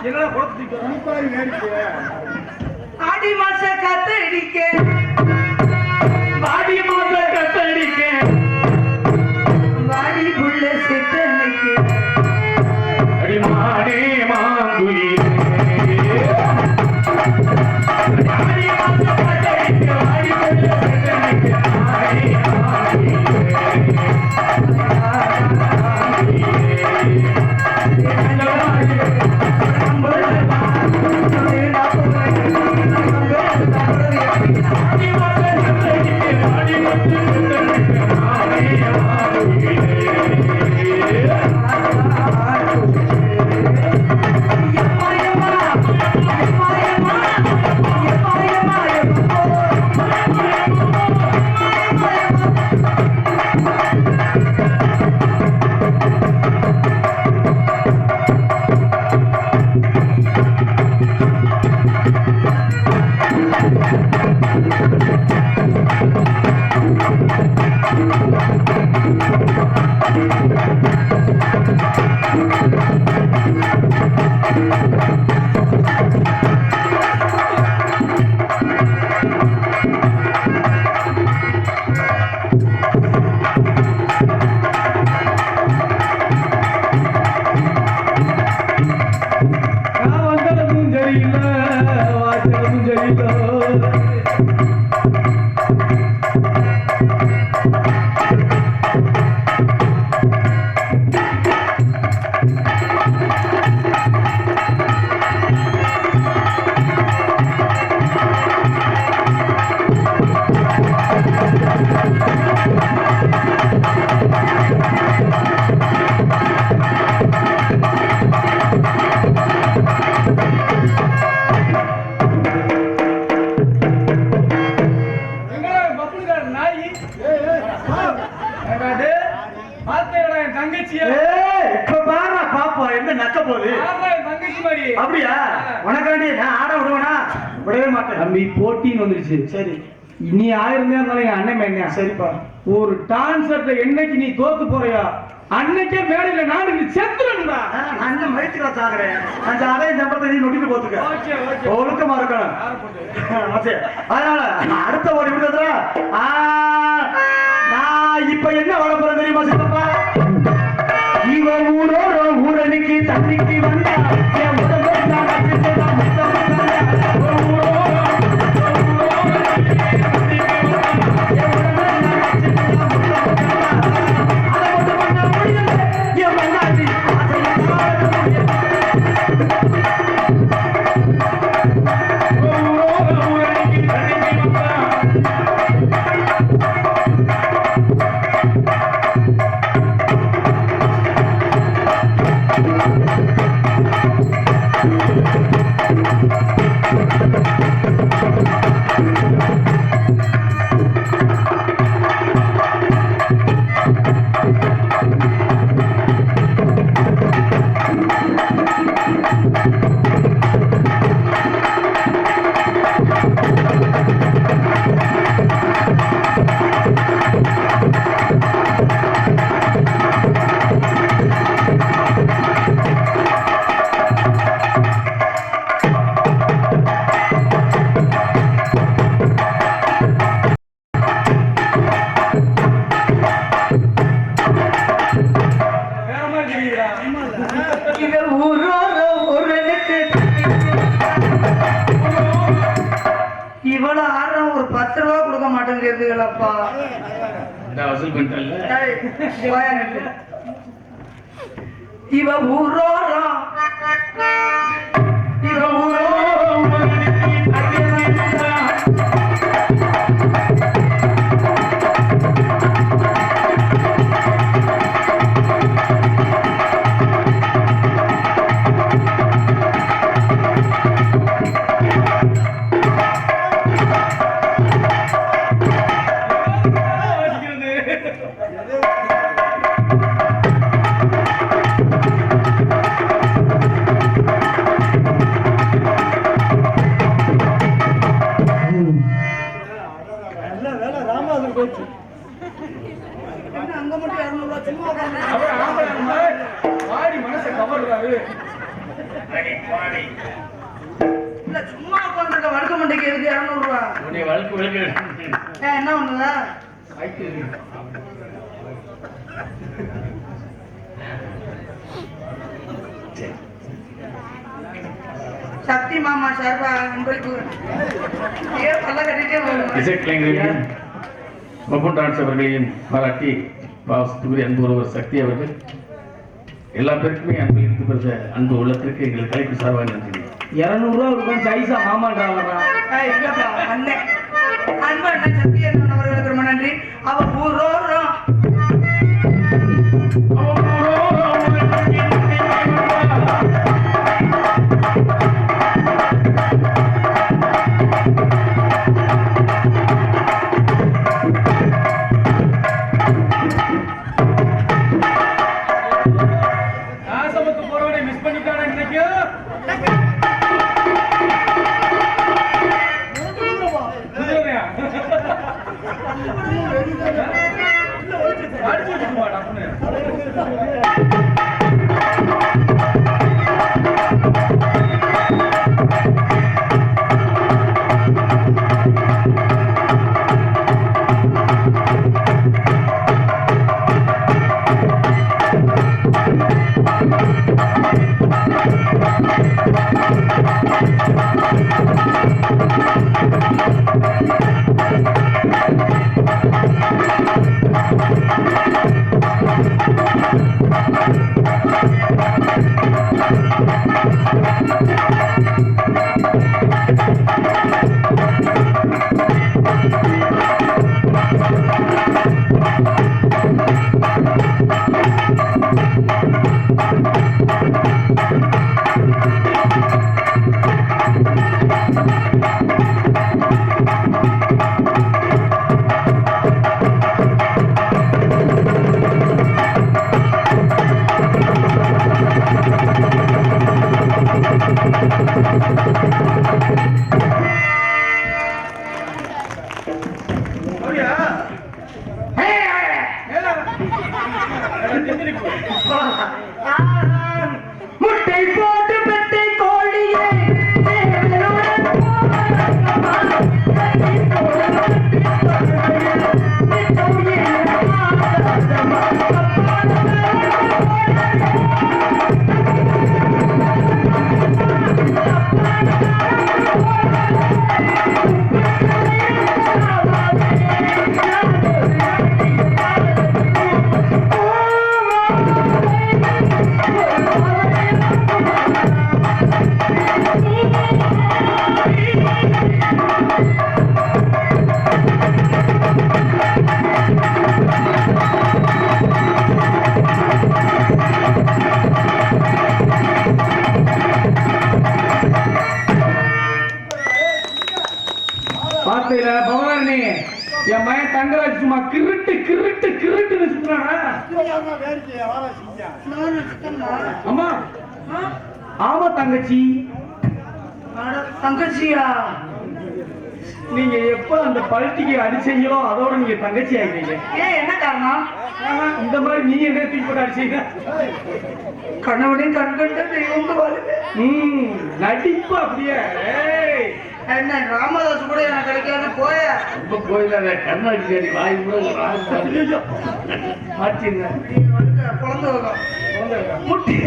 என்னடா குழப்பத்திட்டு தீபாவளி வேடிக்கை ஆடி மாச காத்தடிக்க பாடி மாத கத்தடிக்க வாடி புள்ள செத்தனைக்கு அடிமானே மாங்குயிலே ஆடி மாச காத்தடிக்க வாடி புள்ள செத்தனைக்கு ஆடி நான் வந்துருச்சு சரி. நீ ஆயிரம் இருந்தாலும் என் அண்ணன் என்ன சரிப்பா. ஒரு டான்சர்ட்ட என்னைக்கு நீ தோத்து போறியா அன்னைக்கே மேடையில நாடு நீ செத்துறா இந்த மயத்துல சாகுறேன் அந்த அலையும் சம்பளத்தை நீ நொடிட்டு போத்துக்க ஒழுக்கமா இருக்கணும். அதனால அடுத்த ஒரு விடுதல நான் இப்ப என்ன வர போறேன் தெரியுமா சித்தப்பா? இவன் ஊரோட ஊரணிக்கு தண்ணிக்கு வந்தா இந்த வசூல் பண்ணிட்டல. இவ ஊரோரா. இவ ஊரோரா சக்தி மாமா சார்பா அன்பளிப்பு. ஏன் பல்ல கட்டிட்டே போகணும் இசைக்கலைஞரையும் பப்பன் டான்ஸ் அவர்களையும் பாராட்டி பாசத்துக்குரிய அன்பு ஒருவர் சக்தி அவர்கள். எல்லா பேருக்குமே அன்பு இருந்து பெற்ற அன்பு உள்ளத்திற்கு எங்கள் கலைப்பு சார்பாக நன்றி. இருநூறுவா இருக்கும் சைஸா மாமாண்டா வர்றான் அன்பு சக்தி அவர்களுக்கு ரொம்ப நன்றி. அவ ஊரோரம் முட்டை அம்மா? ஆமா தங்கச்சி. அட, தங்கச்சியா? நீங்க எப்ப அந்த பல்ட்டிக்கு அடிச்சீங்களோ அதோட நீங்க தங்கச்சி ஆகிட்டீங்க ஏன் என்ன காரணம்? இந்த மாதிரி நீங்க என்ன தூக்கி போட்டு அடிச்சீங்க? கணவனின் கண்கண்ட தெய்வம் வருது ம் நடிப்பு அப்படியே. ஏய், என்ன ராமதாஸ் கூட எனக்கு கிடைக்காது போய. ரொம்ப போயிடாத கண்ணாடி சரி வாய் மாற்றிங்க குழந்தை முட்டி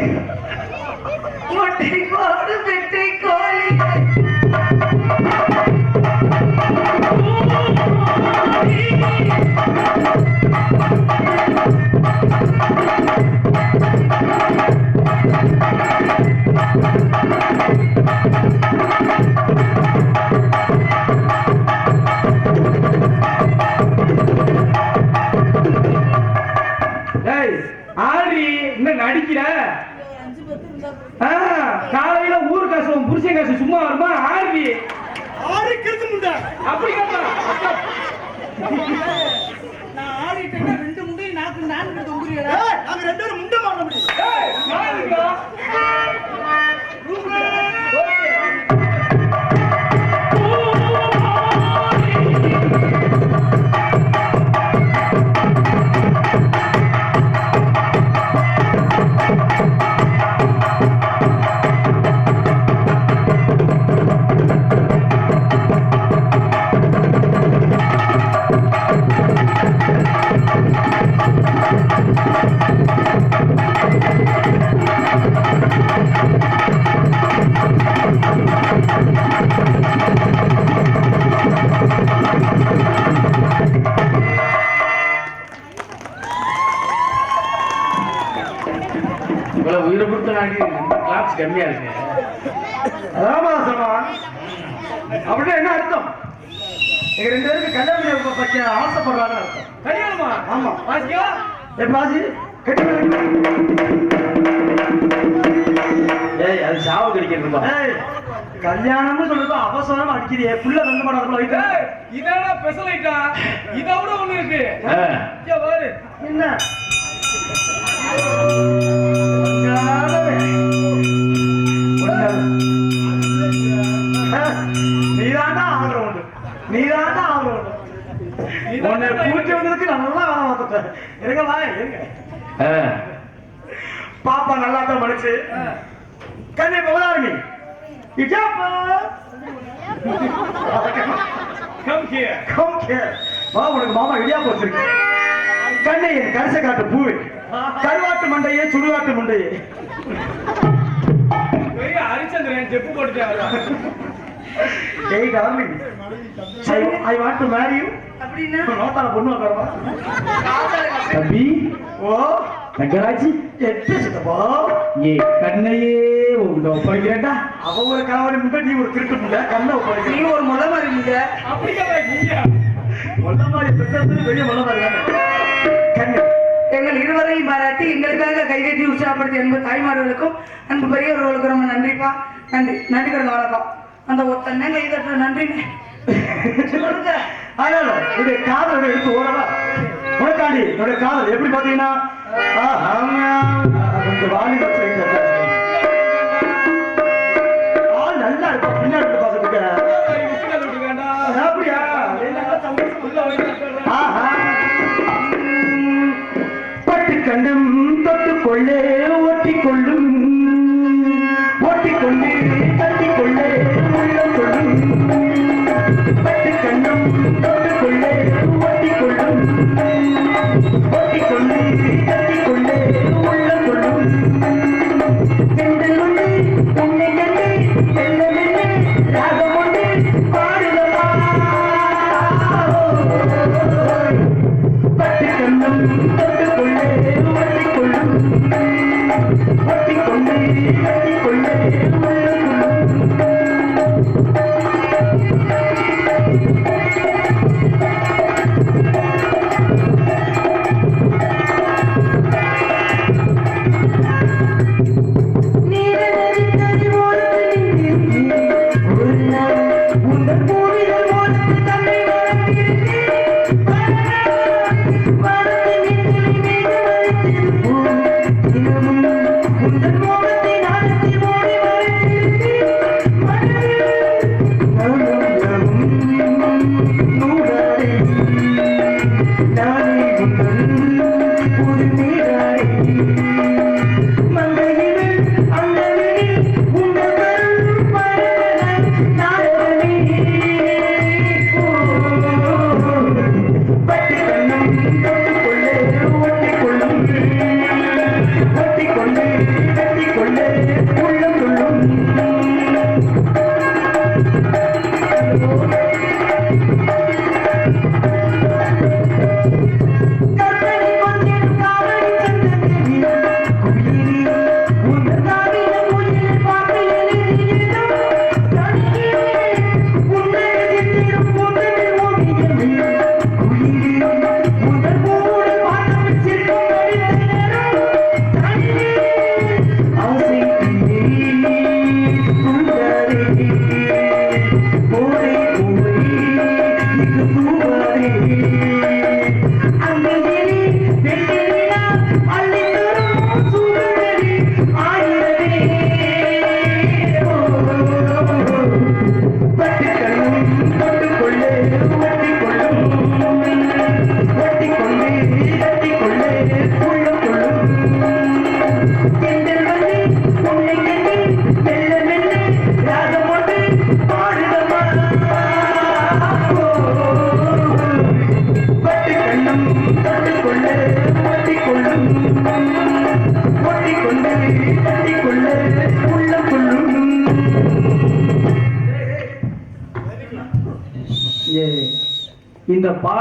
Thank you. காசு சும்மா வருமா? ஆர்வி. கிறுக்கு முண்டை. அப்படி கேட்பா நான் ஆடிட்டேன்னா ரெண்டு முடி நாக்கு நான்கு தொங்குறீங்களா? என்ன? நீதாண்டா ஆகுற உண்டு. நீதாண்டா ஆகுற உண்டு. உன்னை பூச்சி வந்ததுக்கு நல்லா வேலை பார்த்துட்டேன். இருங்க. பாப்பா நல்லா தான் படிச்சு. கண்ணை பவதாரணி இஜாப்பா கம் ஹியர் கம் கேர் வா உனக்கு மாமா இடியாப்பம் வச்சிருக்கேன் கண்ணை என் கரிசை காட்டு பூவை. கருவாட்டு மண்டையே சுடுகாட்டு மண்டையே. பெரிய ஹரிச்சந்திரன் ஜெப்பு போட்டுட்டாங்க ஏய் darling I I want to marry you அப்படின்னா? நோட்டால பொண்ணு கசை. தம்பி ஓ. நகராஜி எட்டு சித்தப்பா. ஏ கண்ணையே உங்க ஒப்படைக்கிறேன்டா. அவ ஒரு கலவரி முட்டை நீ ஒரு திருட்டு முட்டை கண்ணை நீ ஒப்படைக்க ஒரு முறை மாதிரி நீங்க அப்படியே நீங்க மொல்ல மாதிரி பெற்றது பெரிய எங்கள் இருவரையும் பாராட்டி எங்களுக்காக கைகட்டி உற்சாகப்படுத்திய அன்பு தாய்மார்களுக்கும் அன்பு பெரியவர்களுக்கும் ரொம்ப நன்றிப்பா நன்றி நன்றிகள் வணக்கம் அந்த ஒத்தனை கை தட்டுற நன்றிங்க சொல்லுங்க ஆனாலும் காதல் எடுத்து ஓடவா உனக்காண்டி என்னுடைய காதல் எப்படி பாத்தீங்கன்னா வாலி வச்சு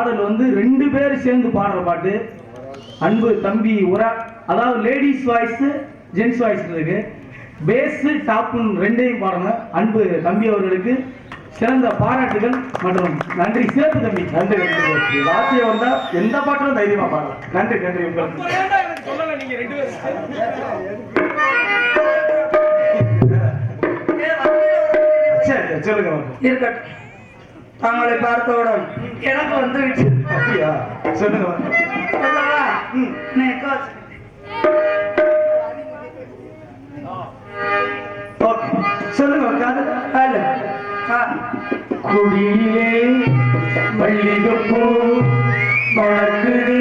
பாடல் வந்து ரெண்டு பேர் சேர்ந்து பாடுற பாட்டு. அன்பு தம்பி உரா அதாவது லேடிஸ் வாய்ஸ் ஜென்ஸ் வாய்ஸ் இருக்கு. பேஸ் டாப்புன்னு ரெண்டையும் பாடுங்க அன்பு தம்பி அவர்களுக்கு சிறந்த பாராட்டுகள் மற்றும் நன்றி. சிறப்பு தம்பி. நன்றி நன்றி. வாத்தியம் வந்தா எந்த பாட்டிலும் தைரியமா பாடலாம். நன்றி நன்றி உங்களுக்கு. சொல்லல நீங்க ரெண்டு பேரும் சொல்லுங்க. இருக்கட்டும். தாங்களை பார்த்தவுடன் எனக்கு வந்து விட்டு அப்படியா? சொல்லுங்க. சொல்லுங்க ஆ குடியிலே மல்லிகைப்பூ மணக்குதே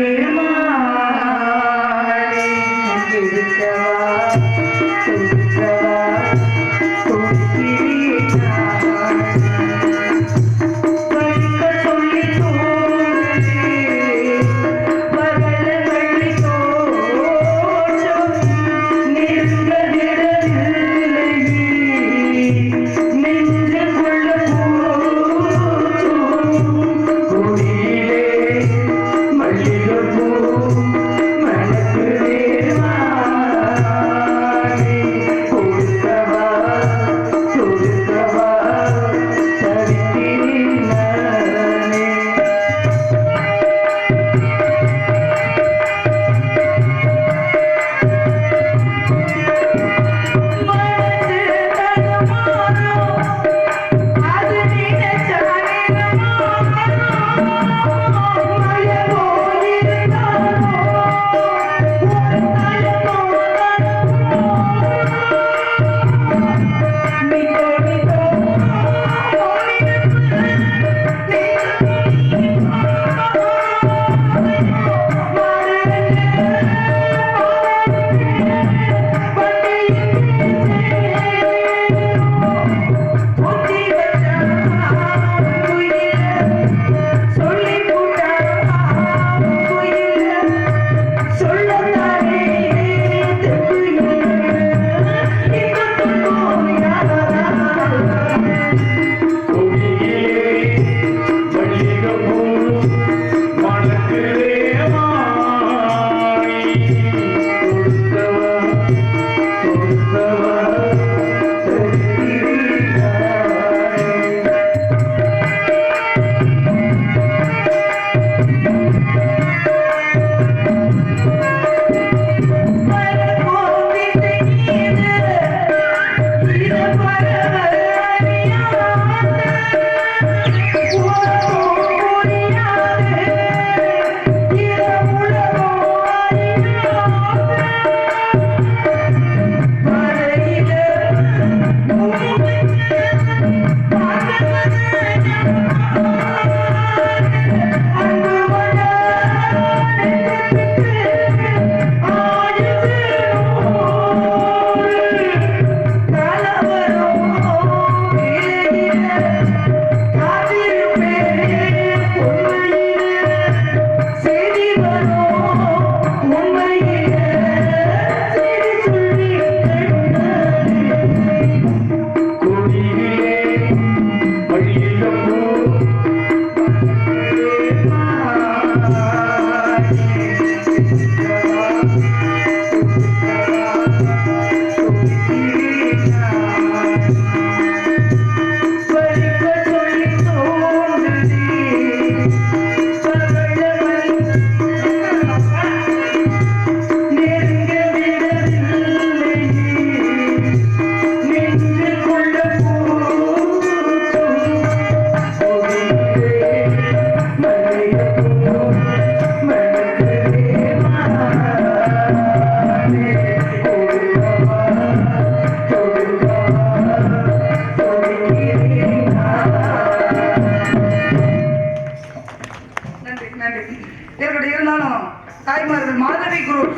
நன்றி. நன்றி இருந்தாலும் தாய்மார்கள் மாதவி குரூப்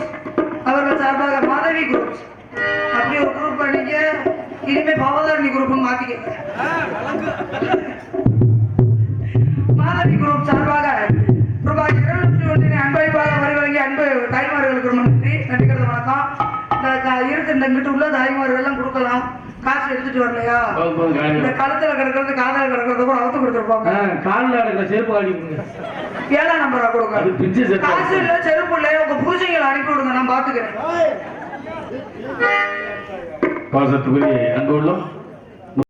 அவர்கள் சார்பாக மாதவி குரூப். அப்படி ஒரு குரூப் பண்ணிக்க இனிமே பவதாரணி குரூப் மாத்திக்க மாதவி குரூப் சார்பாக ரூபாய் இருநூற்றி ஒன்றினை அன்பளிப்பாக வரி வழங்கி அன்பு தாய்மார்களுக்கு ரொம்ப நன்றி. நன்றிக்கிறது வணக்கம். இந்த க- இந்த இங்கிட்டு உள்ள தாய்மார்கள் எல்லாம் கொடுக்கலாம். காசு எடுத்துட்டு வரலையா? இந்த களத்துல கிடக்கிறது காதல கிடக்கிறது கூட அவுத்து கொடுத்துருப்பாங்க. காலில் செருப்பு காடி கொடுங்க. ஏழாம் நம்பரா கொடுங்க. காசு இல்ல செருப்பு இல்ல உங்க புருஷங்களை அனுப்பி விடுங்க நான் பாத்துக்கிறேன். பாசத்துக்குரிய அன்பு உள்ளம்.